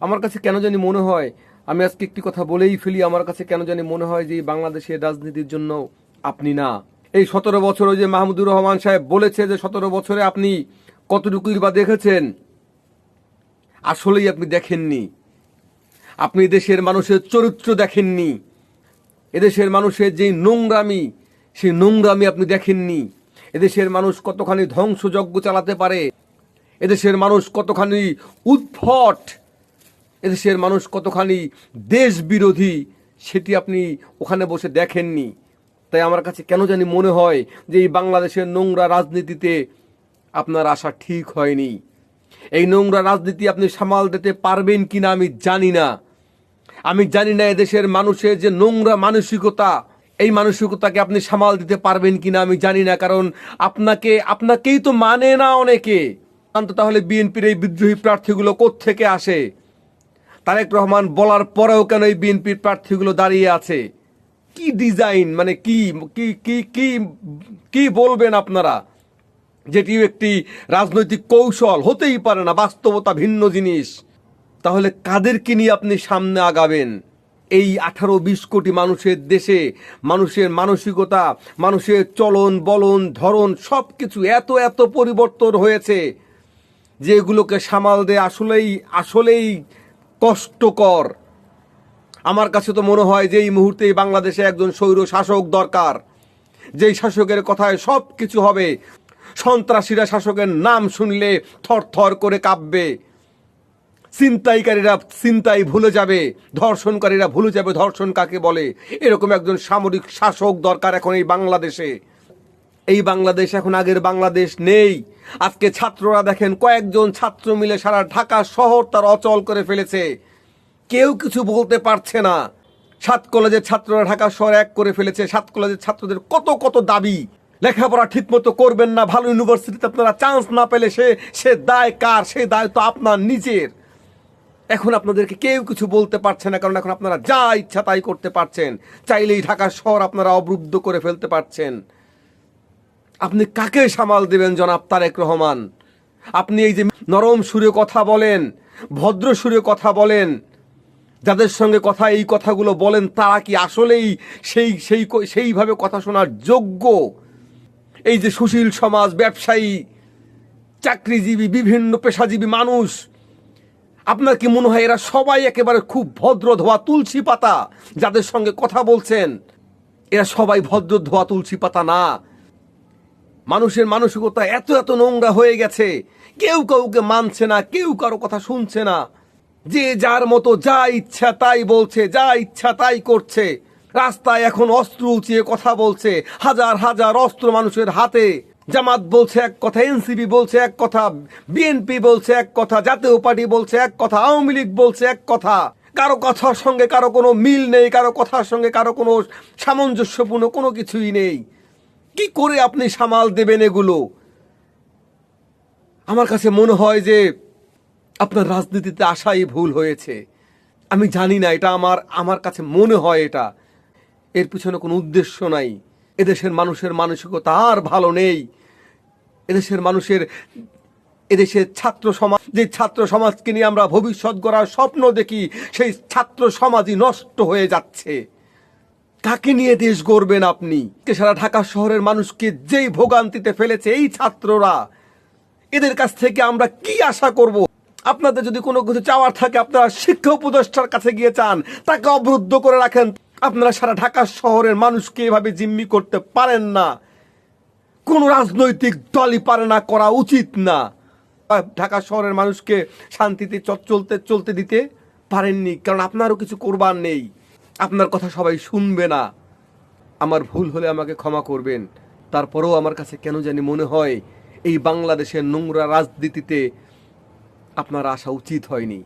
আমার কাছে কেন জানি মনে হয়, আমি আজকে একটি কথা বলেই ফেলি, আমার কাছে কেন জানি মনে হয় যে বাংলাদেশের রাজনীতির জন্য আপনি না। এই সতেরো বছর ওই যে মাহমুদুর রহমান সাহেব বলেছে যে সতেরো বছরে আপনি কতটুকুই বা দেখেছেন? আসলেই আপনি দেখেননি। আপনি দেশের মানুষের চরিত্র দেখেননি। এদেশের মানুষের যে নোংরামি, সেই নোংরামি আপনি দেখেননি। এদেশের মানুষ কতখানি ধ্বংসযজ্ঞ চালাতে পারে? এদেশের মানুষ কতখানি উদ্ভট এদেশের মানুষ কতখানি দেশ বিরোধী সেটি আপনি ওখানে বসে দেখেননি। তাই আমার কাছে কেন জানি মনে হয় যে এই বাংলাদেশের নোংরা রাজনীতিতে আপনার আশা ঠিক হয়নি। এই নোংরা রাজনীতি আপনি সামাল দিতে পারবেন কি না আমি জানি না। আমি জানি না এদেশের মানুষের যে নোংরা মানসিকতা, এই মানসিকতাকে আপনি সামাল দিতে পারবেন কি না আমি জানি না, কারণ আপনাকে, আপনাকেই তো মানে না অনেকে। তাহলে বিএনপির এই বিদ্রোহী প্রার্থীগুলো থেকে আসে? তারেক রহমান বলার পরেও কেন এই বিএনপির প্রার্থীগুলো দাঁড়িয়ে আছে? কি ডিজাইন মানে কি কি কি কি কি বলবেন আপনারা? যেটি একটি রাজনৈতিক কৌশল, হতেই পারে না, বাস্তবতা ভিন্ন জিনিস। তাহলে কাদেরকে নিয়ে আপনি সামনে আগাবেন? এই আঠারো বিশ কোটি মানুষের দেশে, মানুষের মানসিকতা, মানুষের চলন, বলন, ধরন সব কিছু এত এত পরিবর্তন হয়েছে যেগুলোকে সামাল দেয় আসলেই আসলেই কষ্টকর। আমার কাছে তো মনে হয় যে এই মুহূর্তে বাংলাদেশে একজন স্বৈর শাসক দরকার। যেই শাসকের কথায় সব কিছু হবে, সন্ত্রাসীরা শাসকের নাম শুনলে থর থর করে কাঁপবে। ছিনতাইকারীরা ছিনতাই ভুলে যাবে, ধর্ষণকারীরা ভুলে যাবে, ধর্ষণ কাকে বলে? এরকম একজন সামরিক শাসক দরকার এখন এই বাংলাদেশে। এই বাংলাদেশ এখন আগের বাংলাদেশ নেই। আজকে ছাত্ররা দেখেন কয়েকজন ছাত্র মিলে সারা ঢাকা শহর তার অচল করে ফেলেছে। কেউ কিছু বলতে পারছে না। সাত কলেজের ছাত্ররা ঢাকা শহর এক করে ফেলেছে। সাত কলেজের ছাত্রদের কত কত দাবি? লেখাপড়া ঠিকমতো করবেন না, ভালো ইউনিভার্সিটিতে আপনারা চান্স না পেলে সে সে দায় কার? সে দায় তো আপনার নিজের। এখন আপনাদেরকে কেউ কিছু বলতে পারছে না, কারণ এখন আপনারা যা ইচ্ছা তাই করতে পারছেন। চাইলেই ঢাকা শহর আপনারা অবরুদ্ধ করে ফেলতে পারছেন। আপনি কাকে সামাল দেবেন, জনাব তারেক রহমান? আপনি এই যে নরম সুরে কথা বলেন, ভদ্র সুরে কথা বলেন, যাদের সঙ্গে কথা, এই কথাগুলো বলেন, তারা কি আসলেই সেই সেই, সেইভাবে কথা শোনার যোগ্য? এই যে সুশীল সমাজ, ব্যবসায়ী, চাকরিজীবী, বিভিন্ন পেশাজীবী মানুষ, আপনার কি মনে হয় এরা সবাই একেবারে খুব ভদ্র ধোয়া তুলসী পাতা, যাদের সঙ্গে কথা বলছেন? এরা সবাই ভদ্র ধোয়া তুলসী পাতা না। মানুষের মানসিকতা এত এত নোংরা হয়ে গেছে। কেউ কাউকে মানছে না, কেউ কারও কথা শুনছে না। যে যার মতো যা ইচ্ছা তাই বলছে, যা ইচ্ছা তাই করছে। রাস্তায় এখন অস্ত্র উঁচিয়ে কথা বলছে, হাজার হাজার অস্ত্র মানুষের হাতে। জামাত বলছে এক কথা, এনসিপি বলছে এক কথা, বিএনপি বলছে এক কথা, জাতীয় পার্টি বলছে এক কথা, আওয়ামী লীগ বলছে এক কথা। কারও কথার সঙ্গে কারও কোনো মিল নেই, কারও কথার সঙ্গে কারও কোনো সামঞ্জস্যপূর্ণ কোনো কিছুই নেই। কি করে আপনি সামাল দেবেন এগুলো? আমার কাছে মনে হয় যে আপনার রাজনীতিতে আসাই ভুল হয়েছে। আমি জানি না, এটা আমার আমার কাছে মনে হয় এটা। এর পিছনে কোনো উদ্দেশ্য নাই। এদেশের মানুষের মানসিকতা আর ভালো নেই। এদেশের মানুষের, এদেশের ছাত্র সমাজ, যে ছাত্র সমাজকে নিয়ে আমরা ভবিষ্যৎ গড়ার স্বপ্ন দেখি, সেই ছাত্র সমাজই নষ্ট হয়ে যাচ্ছে। কাকে নিয়ে দেশ গড়বেন আপনি। সারা ঢাকা শহরের মানুষকে যেই ভোগান্তিতে ফেলেছে এই ছাত্ররা, এদের কাছ থেকে আমরা কি আশা করব? আপনাদের যদি কোনো কিছু চাওয়ার থাকে, আপনারা শিক্ষা উপদেষ্টার কাছে গিয়ে চান, তাকে অবরুদ্ধ করে রাখেন। আপনারা সারা ঢাকা শহরের মানুষকে এভাবে জিম্মি করতে পারেন না। কোন রাজনৈতিক দলই পারে না, করা উচিত না। ঢাকা শহরের মানুষকে শান্তিতে চলতে চলতে দিতে পারেননি, কারণ আপনারও কিছু করবার নেই। আপনার কথা সবাই শুনবে না। আমার ভুল হলে আমাকে ক্ষমা করবেন। তারপরেও আমার কাছে কেন জানি মনে হয়, এই বাংলাদেশের নোংরা রাজনীতিতে আপনার আসা উচিত হয়নি।